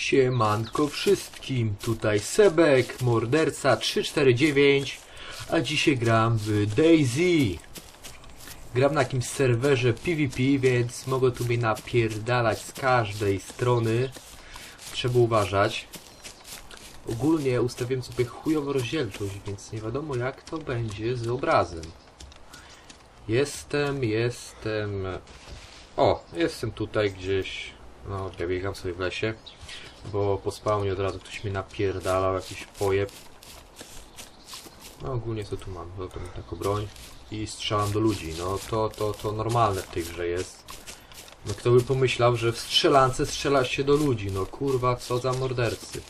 Siemanko wszystkim, tutaj Sebek, Morderca 349, a dzisiaj gram w DayZ. Gram na jakimś serwerze PvP, więc mogę tu mnie napierdalać z każdej strony. Trzeba uważać. Ogólnie ustawiłem sobie chujową rozdzielczość, więc nie wiadomo jak to będzie z obrazem. Jestem, jestem... O, jestem tutaj gdzieś. No, ja biegam sobie w lesie, bo po spawnie od razu ktoś mnie napierdalał, jakiś pojeb. No, ogólnie co tu mam? No, to mam taką broń i strzelam do ludzi. No, to, to, to normalne w tej grze jest. No, kto by pomyślał, że w strzelance strzela się do ludzi? No, kurwa, co za mordercy.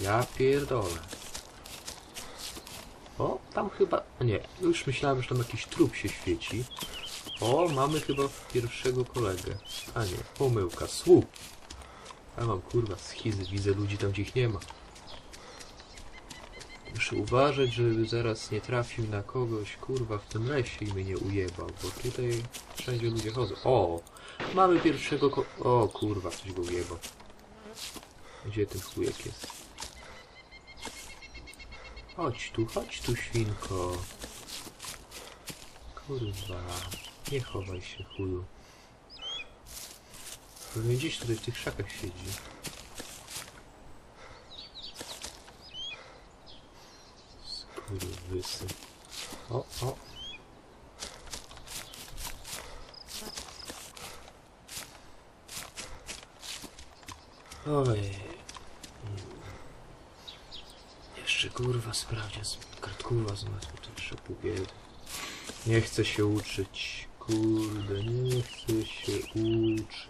Ja pierdolę. O, tam chyba... Nie, już myślałem, że tam jakiś trup się świeci. O, mamy chyba pierwszego kolegę. A nie, pomyłka, słup. Ja mam kurwa schizy, widzę ludzi tam gdzie ich nie ma. Muszę uważać, żeby zaraz nie trafił na kogoś, kurwa, w tym lesie i mnie nie ujebał, bo tutaj wszędzie ludzie chodzą. O, mamy pierwszego ko... O, kurwa, ktoś go ujebał. Gdzie ten chujek jest? Chodź tu, chodź tu, świnko. Kurwa. Nie chowaj się, chuju. Pewnie gdzieś tutaj w tych szakach siedzi. Skurwysy. O, o. Oj. Jeszcze kurwa sprawdzę z kartkuwa z nas, bo to jeszcze. Nie chcę się uczyć. Kurde, nie chcę się uczyć.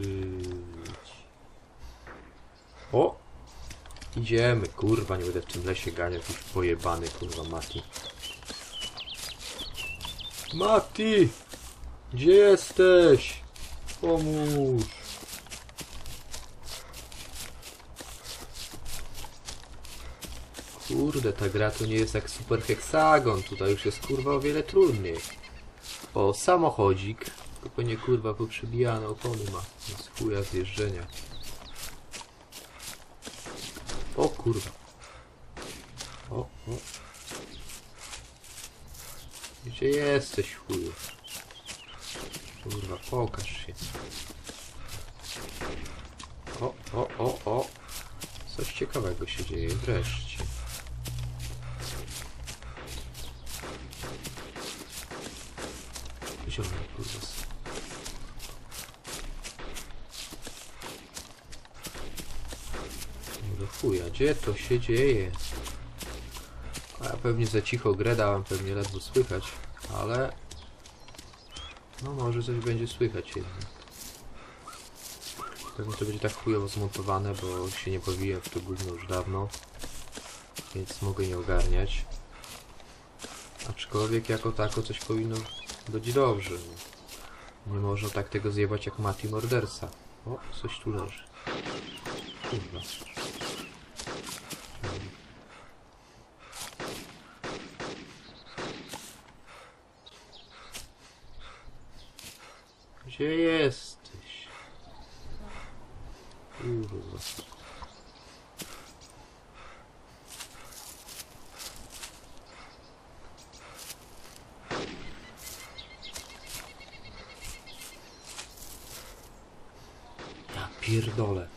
Idziemy, kurwa, nie będę w tym lesie ganiał, już pojebany, kurwa, Mati. Mati! Gdzie jesteś? Pomóż! Kurde, ta gra to nie jest jak Super Hexagon, tutaj już jest kurwa o wiele trudniej. O, samochodzik. Tylko nie kurwa poprzebijane opony ma. Z chuja zjeżdżenia. O kurwa. O, o. Gdzie jesteś chuju? Kurwa, pokaż się. O, o, o, o. Coś ciekawego się dzieje wreszcie. Zielony kurwa. Do chuja, gdzie to się dzieje? A ja pewnie za cicho grę dałem, pewnie ledwo słychać, ale... No może coś będzie słychać jednak. Pewnie to będzie tak chujowo zmontowane, bo się nie bawiłem w to gówno już dawno. Więc mogę nie ogarniać. Aczkolwiek jako tako coś powinno być dobrze. Nie można tak tego zjebać jak Mati Mordersa. O, coś tu leży. Kurwa. Gdzie jesteś? Kurwa. Ja pierdolę.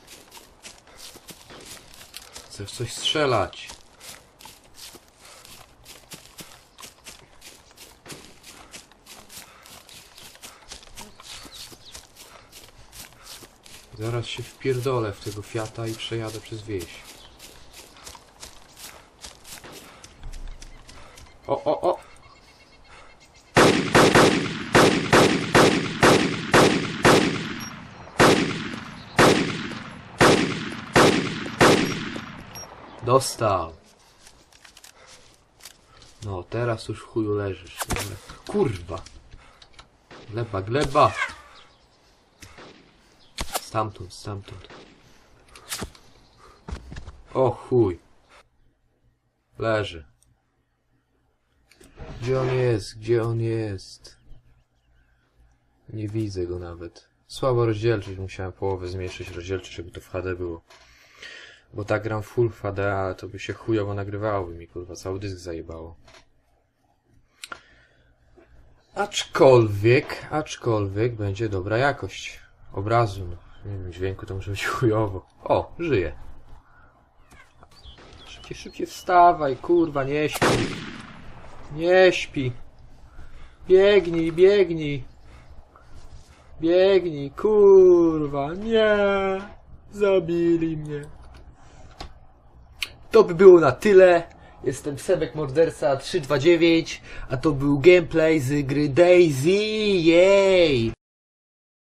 Chcę w coś strzelać. Zaraz się wpierdolę w tego Fiata i przejadę przez wieś. O, o, o! Dostał. No, teraz już w chuju leżysz. Kurwa. Gleba, gleba. Stamtąd, stamtąd. O chuj. Leży. Gdzie on jest? Gdzie on jest? Nie widzę go nawet. Słabo rozdzielczyć, musiałem połowę zmniejszyć rozdzielczość, żeby to w HD było. Bo tak gram full w HD, a to by się chujowo nagrywało, by mi kurwa cały dysk zajebało. Aczkolwiek, aczkolwiek będzie dobra jakość obrazu. Nie wiem, dźwięku to może być chujowo. O, żyje. Szybciej, szybciej wstawaj, kurwa, nie śpi. Nie śpi. Biegnij, biegnij. Biegnij, kurwa, nie. Zabili mnie. To by było na tyle. Jestem Sebek Morderca 329, a to był gameplay z gry Daisy. Jej!